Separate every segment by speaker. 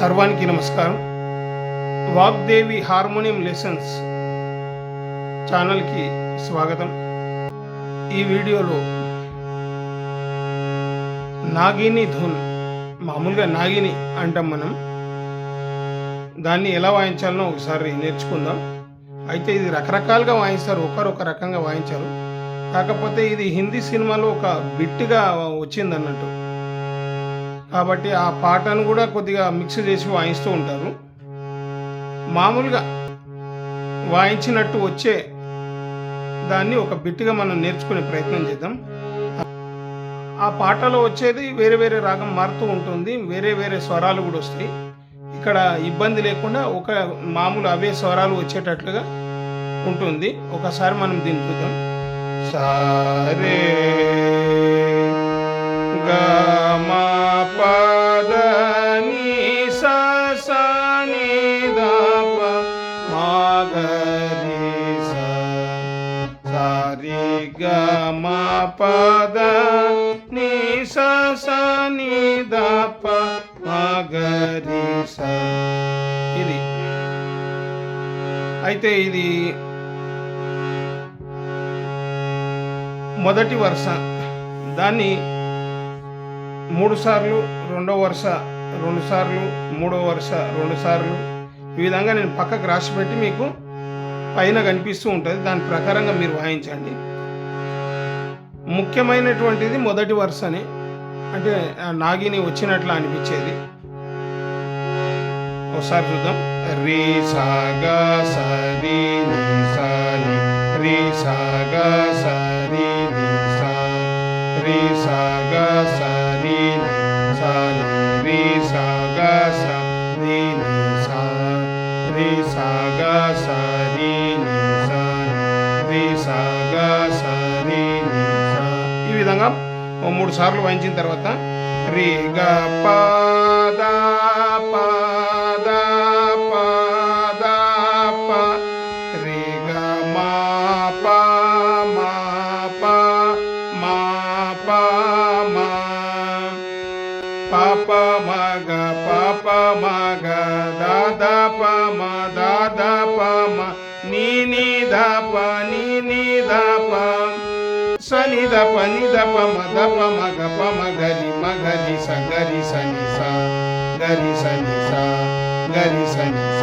Speaker 1: సర్వానికి నమస్కారం. Vagdevi harmonium lessons ఛానల్కి స్వాగతం. ఈ వీడియోలో నాగిని ధున్ మామూలుగా నాగిని అంటాం మనం. దాన్ని ఎలా వాయించాలనో ఒకసారి నేర్చుకుందాం. అయితే ఇది రకరకాలుగా వాయిస్తారు ఒకరు ఒక రకంగా వాయించారు. కాకపోతే ఇది హిందీ సినిమాలో ఒక బిట్గా వచ్చింది అన్నట్టు కాబట్టి ఆ పాటను కూడా కొద్దిగా మిక్స్ చేసి వాయిస్తూ ఉంటారు. మామూలుగా వాయించినట్టు వచ్చే దాన్ని ఒక బిట్గా మనం నేర్చుకునే ప్రయత్నం చేద్దాం. ఆ పాటలో వచ్చేది వేరే వేరే రాగం మారుతూ ఉంటుంది. వేరే వేరే స్వరాలు కూడా వస్తాయి. ఇక్కడ ఇబ్బంది లేకుండా ఒక మామూలు అవే స్వరాలు వచ్చేటట్లుగా ఉంటుంది. ఒకసారి మనం దీన్ని చూద్దాం. సరే పద సా సా ని సా ఇది. అయితే ఇది మొదటి వరుస. దాన్ని మూడు సార్లు రెండో వరుస రెండు సార్లు మూడో వరుస రెండు సార్లు ఈ విధంగా నేను పక్కకు రాసి పెట్టి మీకు పైన కనిపిస్తూ ఉంటుంది. దాని ప్రకారంగా మీరు వాయించండి. ముఖ్యమైనటువంటిది మొదటి వరుసని. అంటే నాగిని వచ్చినట్లు అనిపించేది. ఒకసారి చూద్దాం. రీ సాగా సరీ విధంగా మూడు సార్లు వాయించిన తర్వాత రి గ పద పద పద ప రి గ మా ప మా ప మా ప మా. పాప మగ పాప మగ దాద ప మ దాద ప మ నీ నీ ద ప నీ నీ ద ప. సని ద ప ని ద ప మ ద ప మ గ ప మ గరి మ గరి స గరి స ని స గరి స ని స గరి స ని స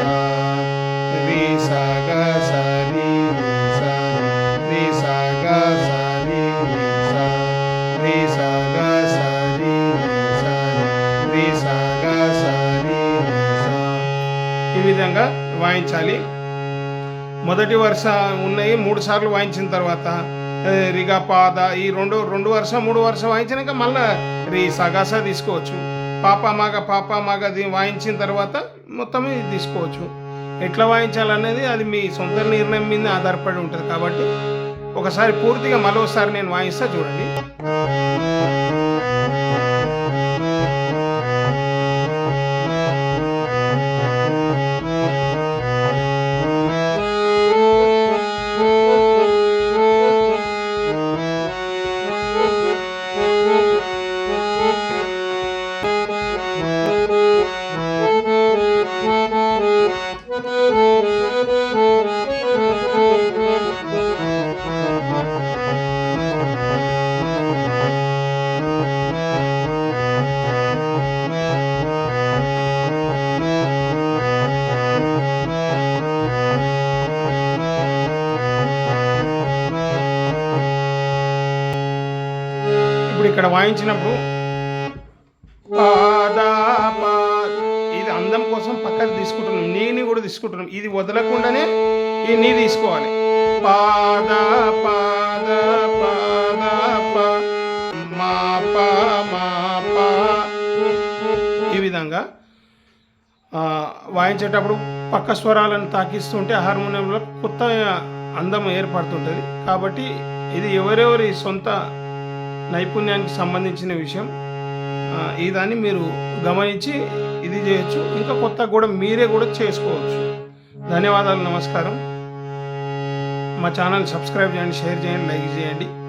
Speaker 1: రి స గ స రి స రి స గ స రి ని స రి స గ స రి ని స రి స గ స రి స ఈ విధంగా వాయించాలి మొదటి వరుస ఉన్నాయి మూడు సార్లు వాయించిన తర్వాత రిగపాద ఈ రెండు రెండు వరుస మూడు వరుస వాయించినాక మళ్ళా రీ సగాస తీసుకోవచ్చు. పాప మగ పాప మగ దీన్ని వాయించిన తర్వాత మొత్తం ఇది తీసుకోవచ్చు. ఎట్లా వాయించాలనేది అది మీ సొంత నిర్ణయం మీద ఆధారపడి ఉంటుంది కాబట్టి ఒకసారి పూర్తిగా మరోసారి నేను వాయిస్తా చూడండి. ఇప్పుడు ఇక్కడ వాయించినప్పుడు. పా ఇది అందం కోసం పక్కకు తీసుకుంటున్నాం. నీని కూడా తీసుకుంటున్నాం. ఇది వదలకుండానే ఈ నీ తీసుకోవాలి. పాద పాద పాద మా మా ఈ విధంగా వాయించేటప్పుడు పక్క స్వరాలను తాకిస్తుంటే హార్మోనియంలో కొత్త అందం ఏర్పడుతుంటుంది. కాబట్టి ఇది ఎవరెవరి సొంత నైపుణ్యానికి సంబంధించిన విషయం. ఆ, ఈ దాన్ని మీరు గమనించి ఇది చేయొచ్చు. ఇంకా కొత్త కూడా మీరే కూడా చేసుకోవచ్చు. ధన్యవాదాలు నమస్కారం. మా ఛానల్ సబ్స్క్రైబ్ చేయండి షేర్ చేయండి లైక్ చేయండి.